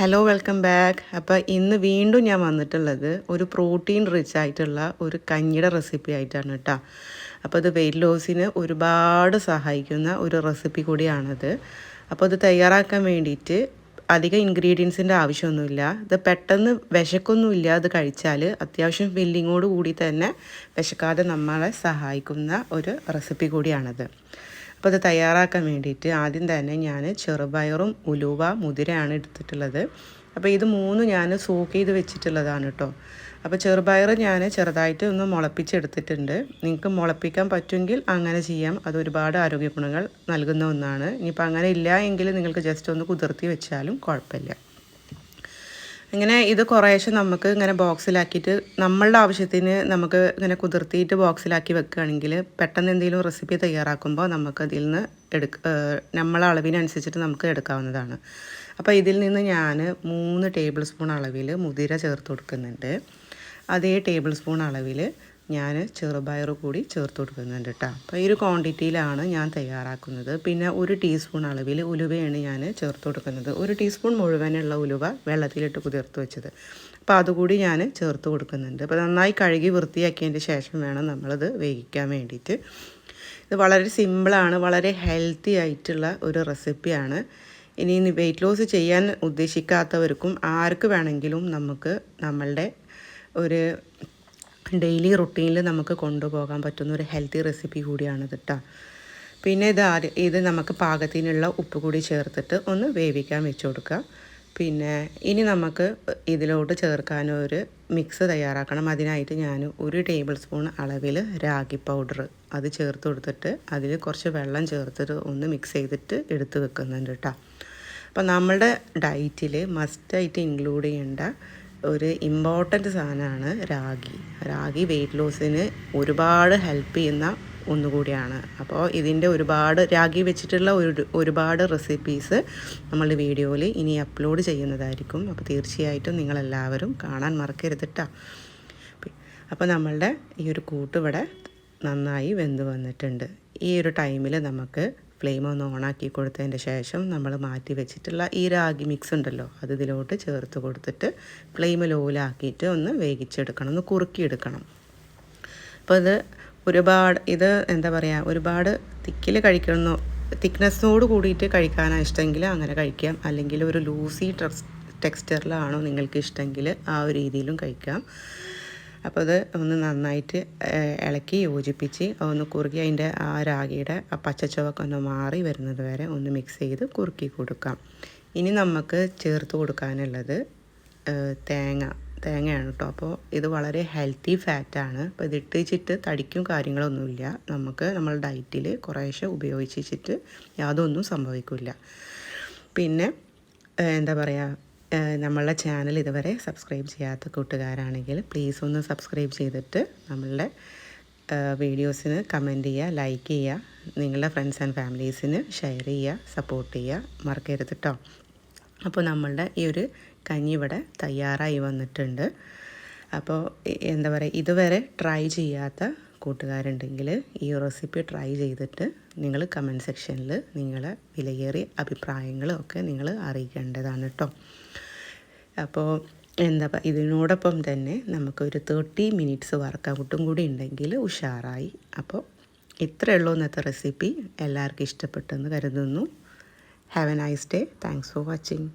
Hello welcome back അപ്പോൾ ഇന്ന് വീണ്ടും ഞാൻ വന്നിട്ടുള്ളത് ഒരു പ്രോട്ടീൻ റിച്ച് ആയിട്ടുള്ള ഒരു കഞ്ഞിയുടെ റെസിപ്പി ആയിട്ടാണ് കേട്ടോ അപ്പോൾ അത് വെയിറ്റ് ലോസിന് ഒരുപാട് സഹായിക്കുന്ന ഒരു റെസിപ്പി കൂടിയാണത്. അപ്പോൾ അത് തയ്യാറാക്കാൻ വേണ്ടിയിട്ട് അധികം ഇൻഗ്രീഡിയൻസിന്റെ ആവശ്യമൊന്നുമില്ല. ഇത് പെട്ടെന്ന് വിശക്കൊന്നുമില്ല. അത് കഴിച്ചാൽ അത്യാവശ്യം ഫില്ലിങ്ങോട് കൂടി തന്നെ വിശക്കാതെ നമ്മളെ സഹായിക്കുന്ന ഒരു റെസിപ്പി കൂടിയാണത്. അപ്പോൾ അത് തയ്യാറാക്കാൻ വേണ്ടിയിട്ട് ആദ്യം തന്നെ ഞാൻ ചെറുപയറും ഉലുവ മുതിരയാണ് എടുത്തിട്ടുള്ളത്. അപ്പോൾ ഇത് മൂന്ന് ഞാൻ സോക്ക് ചെയ്ത് വെച്ചിട്ടുള്ളതാണ് കേട്ടോ അപ്പോൾ ചെറുപയർ ഞാൻ ചെറുതായിട്ട് ഒന്ന് മുളപ്പിച്ചെടുത്തിട്ടുണ്ട്. നിങ്ങൾക്ക് മുളപ്പിക്കാൻ പറ്റുമെങ്കിൽ അങ്ങനെ ചെയ്യാം. അത് ഒരുപാട് ആരോഗ്യ ഗുണങ്ങൾ നൽകുന്ന ഒന്നാണ്. ഇനിയിപ്പോൾ അങ്ങനെ ഇല്ല എങ്കിൽ നിങ്ങൾക്ക് ജസ്റ്റ് ഒന്ന് കുതിർത്തി വെച്ചാലും കുഴപ്പമില്ല. ഇങ്ങനെ ഇത് കുറേശ്ശെ നമുക്ക് ഇങ്ങനെ ബോക്സിലാക്കിയിട്ട് നമ്മളുടെ ആവശ്യത്തിന് നമുക്ക് ഇങ്ങനെ കുതിർത്തിയിട്ട് ബോക്സിലാക്കി വെക്കുകയാണെങ്കിൽ പെട്ടെന്ന് എന്തെങ്കിലും റെസിപ്പി തയ്യാറാക്കുമ്പോൾ നമുക്ക് അതിൽ നിന്ന് എടുക്ക നമ്മളെ അളവിനനുസരിച്ചിട്ട് നമുക്ക് എടുക്കാവുന്നതാണ്. അപ്പോൾ ഇതിൽ നിന്ന് ഞാൻ മൂന്ന് ടേബിൾ സ്പൂൺ അളവിൽ മുതിര ചേർത്ത് കൊടുക്കുന്നുണ്ട്. അതേ ടേബിൾ സ്പൂൺ അളവിൽ ഞാൻ ചെറുപയർ കൂടി ചേർത്ത് കൊടുക്കുന്നുണ്ട് കേട്ടോ അപ്പോൾ ഈ ഒരു ക്വാണ്ടിറ്റിയിലാണ് ഞാൻ തയ്യാറാക്കുന്നത്. പിന്നെ ഒരു ടീസ്പൂൺ അളവിൽ ഉലുവയാണ് ഞാൻ ചേർത്ത് കൊടുക്കുന്നത്. ഒരു ടീസ്പൂൺ മുഴുവനുള്ള ഉലുവ വെള്ളത്തിലിട്ട് കുതിർത്ത് വെച്ചത്. അപ്പോൾ അതുകൂടി ഞാൻ ചേർത്ത് കൊടുക്കുന്നുണ്ട്. അപ്പോൾ നന്നായി കഴുകി വൃത്തിയാക്കിയതിന്റെ ശേഷം വേണം നമ്മളത് വേവിക്കാൻ വേണ്ടിയിട്ട്. ഇത് വളരെ സിമ്പിളാണ് വളരെ ഹെൽത്തി ആയിട്ടുള്ള ഒരു റെസിപ്പിയാണ്. ഇനി വെയിറ്റ് ലോസ് ചെയ്യാൻ ഉദ്ദേശിക്കാത്തവർക്കും ആർക്ക് വേണമെങ്കിലും നമുക്ക് നമ്മളുടെ ഒരു ഡെയിലി റുട്ടീനിൽ നമുക്ക് കൊണ്ടുപോകാൻ പറ്റുന്ന ഒരു ഹെൽത്തി റെസിപ്പി കൂടിയാണ് കേട്ടോ പിന്നെ ഇത് ഇത് നമുക്ക് പാകത്തിനുള്ള ഉപ്പ് കൂടി ചേർത്തിട്ട് ഒന്ന് വേവിക്കാൻ വെച്ച് കൊടുക്കുക പിന്നെ ഇനി നമുക്ക് ഇതിലോട്ട് ചേർക്കാൻ ഒരു മിക്സ് തയ്യാറാക്കണം. അതിനായിട്ട് ഞാൻ ഒരു ടേബിൾ സ്പൂൺ അളവിൽ രാഗി പൗഡർ അത് ചേർത്ത് കൊടുത്തിട്ട് അതിൽ കുറച്ച് വെള്ളം ചേർത്തിട്ട് ഒന്ന് മിക്സ് ചെയ്തിട്ട് എടുത്ത് വെക്കുന്നുണ്ട് കേട്ടോ അപ്പോൾ നമ്മളുടെ ഡയറ്റിൽ മസ്റ്റായിട്ട് ഇൻക്ലൂഡ് ചെയ്യേണ്ട ഒരു ഇമ്പോർട്ടന്റ് സാധനമാണ് രാഗി. രാഗി വെയിറ്റ് ലോസിന് ഒരുപാട് ഹെൽപ്പ് ചെയ്യുന്ന ഒന്നുകൂടിയാണ്. അപ്പോൾ ഇതിന്റെ ഒരുപാട് രാഗി വെച്ചിട്ടുള്ള ഒരു ഒരുപാട് റെസിപ്പീസ് നമ്മളുടെ വീഡിയോയിൽ ഇനി അപ്ലോഡ് ചെയ്യുന്നതായിരിക്കും. അപ്പോൾ തീർച്ചയായിട്ടും നിങ്ങളെല്ലാവരും കാണാൻ മറക്കരുത് കേട്ടോ അപ്പോൾ നമ്മളുടെ ഈ ഒരു കൂട്ടിവിടെ നന്നായി വെന്ത് വന്നിട്ടുണ്ട്. ഈ ഒരു ടൈമിൽ നമുക്ക് ഫ്ലെയിം ഒന്ന് ഓണാക്കി കൊടുത്തതിന് ശേഷം നമ്മൾ മാറ്റി വെച്ചിട്ടുള്ള ഈ രാഗി മിക്സ് ഉണ്ടല്ലോ അത് ഇതിലോട്ട് ചേർത്ത് കൊടുത്തിട്ട് ഫ്ലെയിം ലോലാക്കിയിട്ട് ഒന്ന് വേവിച്ചെടുക്കണം ഒന്ന് കുറുക്കിയെടുക്കണം. അപ്പോൾ ഇത് ഒരുപാട് ഇത് എന്താ പറയുക ഒരുപാട് തിക്കിൽ കഴിക്കണമെന്നോ തിക്നെസ്സോട് കൂടിയിട്ട് കഴിക്കാനാണ് ഇഷ്ടമെങ്കിൽ അങ്ങനെ കഴിക്കാം. അല്ലെങ്കിൽ ഒരു ലൂസി ടെക്സ്റ്ററിലാണോ നിങ്ങൾക്ക് ഇഷ്ടമെങ്കിൽ ആ ഒരു രീതിയിലും കഴിക്കാം. അപ്പോൾ അത് ഒന്ന് നന്നായിട്ട് ഇളക്കി യോജിപ്പിച്ച് ഒന്ന് കുറുകി അതിന്റെ ആ രാഗിയുടെ ആ പച്ചച്ചുവക്കെ ഒന്ന് മാറി വരുന്നത് വരെ ഒന്ന് മിക്സ് ചെയ്ത് കുറുക്കി കൊടുക്കാം. ഇനി നമുക്ക് ചേർത്ത് കൊടുക്കാനുള്ളത് തേങ്ങ. തേങ്ങയാണ് കേട്ടോ. അപ്പോൾ ഇത് വളരെ ഹെൽത്തി ഫാറ്റാണ് അപ്പോൾ ഇത് ഇട്ടിച്ചിട്ട് തടിക്കും കാര്യങ്ങളൊന്നുമില്ല നമുക്ക് നമ്മൾ ഡയറ്റിൽ കുറേശ്ശെ ഉപയോഗിച്ചിട്ട് യാതൊന്നും സംഭവിക്കില്ല. പിന്നെ എന്താ പറയുക നമ്മളുടെ ചാനൽ ഇതുവരെ സബ്സ്ക്രൈബ് ചെയ്യാത്ത കൂട്ടുകാരാണെങ്കിൽ പ്ലീസ് ഒന്ന് സബ്സ്ക്രൈബ് ചെയ്തിട്ട് നമ്മളുടെ വീഡിയോസിന് കമന്റ് ചെയ്യുക ലൈക്ക് ചെയ്യുക നിങ്ങളുടെ ഫ്രണ്ട്സ് ആൻഡ് ഫാമിലീസിന് ഷെയർ ചെയ്യുക സപ്പോർട്ട് ചെയ്യുക മറക്കരുത് കേട്ടോ അപ്പോൾ നമ്മളുടെ ഈ ഒരു കഞ്ഞി ഇവിടെ തയ്യാറായി വന്നിട്ടുണ്ട്. അപ്പോൾ എന്താ പറയുക ഇതുവരെ ട്രൈ ചെയ്യാത്ത കൂട്ടുകാരുണ്ടെങ്കിൽ ഈ റെസിപ്പി ട്രൈ ചെയ്തിട്ട് നിങ്ങൾ കമന്റ് സെക്ഷനിൽ നിങ്ങളെ വിലയേറിയ അഭിപ്രായങ്ങളും ഒക്കെ നിങ്ങൾ അറിയിക്കേണ്ടതാണ് കേട്ടോ. അപ്പോൾ എന്താ ഇതിനോടൊപ്പം തന്നെ നമുക്കൊരു തേർട്ടി മിനിറ്റ്സ് വർക്കൗട്ടും കൂടി ഉണ്ടെങ്കിൽ ഉഷാറായി. അപ്പോൾ ഇത്രയേ ഉള്ളൂ ഇന്നത്തെ റെസിപ്പി എല്ലാവർക്കും ഇഷ്ടപ്പെട്ടെന്ന് കരുതുന്നു. Have a nice day thanks for watching